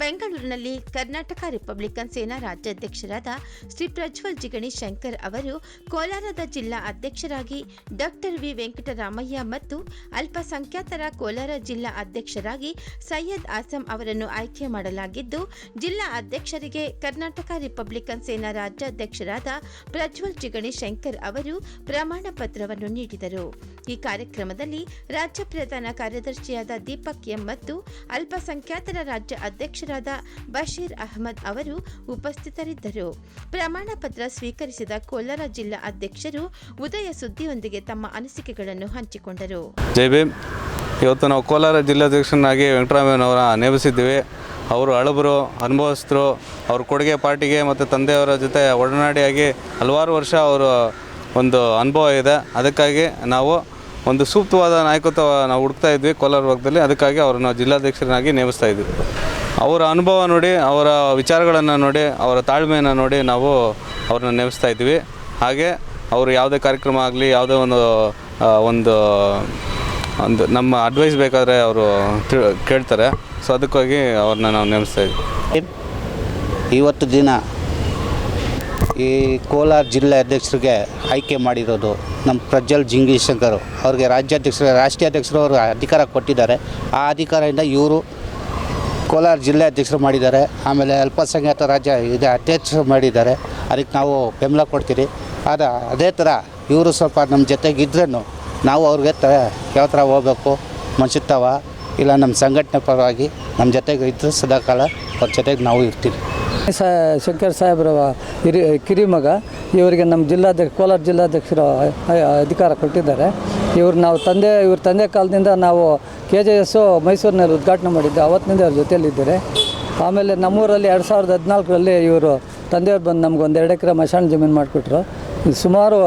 ಬೆಂಗಳೂರಿನಲ್ಲಿ ಕರ್ನಾಟಕ ರಿಪಬ್ಲಿಕನ್ ಸೇನಾ ರಾಜ್ಯಾಧ್ಯಕ್ಷರಾದ ಶ್ರೀ ಪ್ರಜ್ವಲ್ ಜಿಗಣಿ ಶಂಕರ್ ಅವರು ಕೋಲಾರದ ಜಿಲ್ಲಾ ಅಧ್ಯಕ್ಷರಾಗಿ ಡಾಕ್ಟರ್ ವಿ ವೆಂಕಟರಾಮಯ್ಯ ಮತ್ತು ಅಲ್ಪಸಂಖ್ಯಾತರ ಕೋಲಾರ ಜಿಲ್ಲಾ ಅಧ್ಯಕ್ಷರಾಗಿ ಸೈಯದ್ ಆಸಂ ಅವರನ್ನು ಆಯ್ಕೆ ಮಾಡಲಾಗಿದ್ದು, ಜಿಲ್ಲಾ ಅಧ್ಯಕ್ಷರಿಗೆ ಕರ್ನಾಟಕ ರಿಪಬ್ಲಿಕನ್ ಸೇನಾ ರಾಜ್ಯಾಧ್ಯಕ್ಷರಾದ ಪ್ರಜ್ವಲ್ ಜಿಗಣಿ ಶಂಕರ್ ಅವರು ಪ್ರಮಾಣ ಪತ್ರವನ್ನು ನೀಡಿದರು. ಈ ಕಾರ್ಯಕ್ರಮದಲ್ಲಿ ರಾಜ್ಯ ಪ್ರಧಾನ ಕಾರ್ಯದರ್ಶಿಯಾದ ದೀಪಕ್ ಎಂ ಮತ್ತು ಅಲ್ಪಸಂಖ್ಯಾತರ ರಾಜ್ಯ ಅಧ್ಯಕ್ಷರಾದ ಬಶೀರ್ ಅಹಮದ್ ಅವರು ಉಪಸ್ಥಿತರಿದ್ದರು. ಪ್ರಮಾಣ ಪತ್ರ ಸ್ವೀಕರಿಸಿದ ಕೋಲಾರ ಜಿಲ್ಲಾ ಅಧ್ಯಕ್ಷರು ಉದಯ ಸುದ್ದಿಯೊಂದಿಗೆ ತಮ್ಮ ಅನಿಸಿಕೆಗಳನ್ನು ಹಂಚಿಕೊಂಡರು. ಇವತ್ತು ನಾವು ಕೋಲಾರ ಜಿಲ್ಲಾಧ್ಯಕ್ಷನಾಗಿ ವೆಂಕಟರಾಮಯ್ಯನವರ ನೇಮಿಸಿದ್ದೀವಿ. ಅವರು ಹಳಬರು, ಅನುಭವಸ್ಥರು, ಅವ್ರ ಕೊಡುಗೆ ಪಾರ್ಟಿಗೆ ಮತ್ತು ತಂದೆಯವರ ಜೊತೆ ಒಡನಾಡಿಯಾಗಿ ಹಲವಾರು ವರ್ಷ ಅವರು ಒಂದು ಅನುಭವ ಇದೆ. ಅದಕ್ಕಾಗಿ ನಾವು ಒಂದು ಸೂಕ್ತವಾದ ನಾಯಕತ್ವ ನಾವು ಹುಡುಕ್ತಾ ಇದ್ವಿ ಕೋಲಾರ ಭಾಗದಲ್ಲಿ. ಅದಕ್ಕಾಗಿ ಅವ್ರನ್ನ ಜಿಲ್ಲಾಧ್ಯಕ್ಷರನ್ನಾಗಿ ನೇಮಿಸ್ತಾ ಇದ್ವಿ. ಅವರ ಅನುಭವ ನೋಡಿ, ಅವರ ವಿಚಾರಗಳನ್ನು ನೋಡಿ, ಅವರ ತಾಳ್ಮೆಯನ್ನು ನೋಡಿ ನಾವು ಅವ್ರನ್ನ ನೇಮಿಸ್ತಾ ಇದ್ವಿ. ಹಾಗೆ ಅವರು ಯಾವುದೇ ಕಾರ್ಯಕ್ರಮ ಆಗಲಿ, ಯಾವುದೇ ಒಂದು ಒಂದು ಒಂದು ನಮ್ಮ ಅಡ್ವೈಸ್ ಬೇಕಾದರೆ ಅವರು ಕೇಳ್ತಾರೆ. ಸೊ ಅದಕ್ಕಾಗಿ ಅವ್ರನ್ನ ನಾವು ನೇಮಿಸ್ತಾ ಇದ್ವಿ. ಇವತ್ತು ದಿನ ಈ ಕೋಲಾರ ಜಿಲ್ಲೆ ಅಧ್ಯಕ್ಷರಿಗೆ ಆಯ್ಕೆ ಮಾಡಿರೋದು ನಮ್ಮ ಪ್ರಜ್ವಲ್ ಜಿಂಗಿ ಶಂಕರ್. ಅವ್ರಿಗೆ ರಾಜ್ಯಾಧ್ಯಕ್ಷರು, ರಾಷ್ಟ್ರೀಯ ಅಧ್ಯಕ್ಷರು ಅವರು ಅಧಿಕಾರ ಕೊಟ್ಟಿದ್ದಾರೆ. ಆ ಅಧಿಕಾರದಿಂದ ಇವರು ಕೋಲಾರ ಜಿಲ್ಲೆ ಅಧ್ಯಕ್ಷರು ಮಾಡಿದ್ದಾರೆ. ಆಮೇಲೆ ಅಲ್ಪಸಂಖ್ಯಾತ ರಾಜ್ಯ ಇದು, ಅಧ್ಯಕ್ಷರು ಮಾಡಿದ್ದಾರೆ. ಅದಕ್ಕೆ ನಾವು ಬೆಂಬಲ ಕೊಡ್ತೀರಿ. ಆದ ಅದೇ ಥರ ಇವರು ಸ್ವಲ್ಪ ನಮ್ಮ ಜೊತೆಗಿದ್ರೂ ನಾವು ಅವ್ರಿಗೆ ತ, ಯಾವ ಥರ ಹೋಗ್ಬೇಕು, ಮನ್ಸುತ್ತವ, ಇಲ್ಲ ನಮ್ಮ ಸಂಘಟನೆ ಪರವಾಗಿ ನಮ್ಮ ಜೊತೆಗೆ ಇದ್ದು ಸದಾಕಾಲ ಅವ್ರ ಜೊತೆಗೆ ನಾವು ಇರ್ತೀವಿ. ಶಂಕರ್ ಸಾಹೇಬ್ರ ಹಿರಿ, ಕಿರಿಮಗ, ಇವರಿಗೆ ನಮ್ಮ ಜಿಲ್ಲಾಧ್ಯಕ್ಷ, ಕೋಲಾರ ಜಿಲ್ಲಾಧ್ಯಕ್ಷರು ಅಧಿಕಾರ ಕೊಟ್ಟಿದ್ದಾರೆ. ಇವ್ರು ನಾವು ತಂದೆ, ಇವ್ರ ತಂದೆ ಕಾಲದಿಂದ ನಾವು ಕೆ ಜೆ ಎಸ್ಸು ಮೈಸೂರಿನಲ್ಲಿ ಉದ್ಘಾಟನೆ ಮಾಡಿದ್ದೆ, ಅವತ್ತಿನಿಂದ ಅವ್ರ ಜೊತೆಯಲ್ಲಿದ್ದಾರೆ. ಆಮೇಲೆ ನಮ್ಮೂರಲ್ಲಿ ಎರಡು ಸಾವಿರದ ಹದಿನಾಲ್ಕರಲ್ಲಿ ಇವರು ತಂದೆಯವ್ರು ಬಂದು ನಮ್ಗೆ ಒಂದು ಎರಡು ಎಕರೆ ಮಶಾಣ ಜಮೀನು ಮಾಡಿಕೊಟ್ರು. ಸುಮಾರು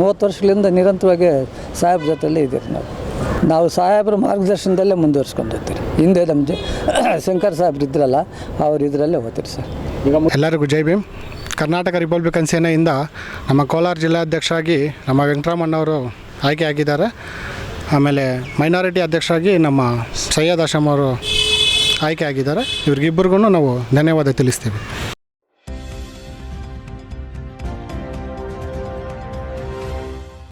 ಮೂವತ್ತು ವರ್ಷಗಳಿಂದ ನಿರಂತರವಾಗಿ ಸಾಹೇಬ್ರ ಜೊತೆಯಲ್ಲೇ ಇದ್ದೀರಿ ನಾವು. ನಾವು ಸಾಹೇಬ್ರ ಮಾರ್ಗದರ್ಶನದಲ್ಲೇ ಮುಂದುವರ್ಸ್ಕೊಂಡು ಹೋಗ್ತೀರಿ. ಹಿಂದೆ ನಮ್ಮ ಶಂಕರ್ ಸಾಹೇಬ್ರು ಇದ್ರಲ್ಲ, ಅವ್ರು ಇದರಲ್ಲೇ ಹೋಗ್ತೀರಿ ಸರ್. ಎಲ್ಲರಿಗೂ ಜೈ ಭೀಮ್. ಕರ್ನಾಟಕ ರಿಪಬ್ಲಿಕನ್ ಸೇನೆಯಿಂದ ನಮ್ಮ ಕೋಲಾರ ಜಿಲ್ಲಾಧ್ಯಕ್ಷರಾಗಿ ನಮ್ಮ ವೆಂಕಟರಾಮಣ್ಣವರು ಆಯ್ಕೆ ಆಗಿದ್ದಾರೆ. ಆಮೇಲೆ ಮೈನಾರಿಟಿ ಅಧ್ಯಕ್ಷರಾಗಿ ನಮ್ಮ ಸೈಯದ್ ಅಶಮ್ ಅವರು ಆಯ್ಕೆ ಆಗಿದ್ದಾರೆ. ಇವ್ರಿಗಿಬ್ಬರಿಗೂ ನಾವು ಧನ್ಯವಾದ ತಿಳಿಸ್ತೀವಿ.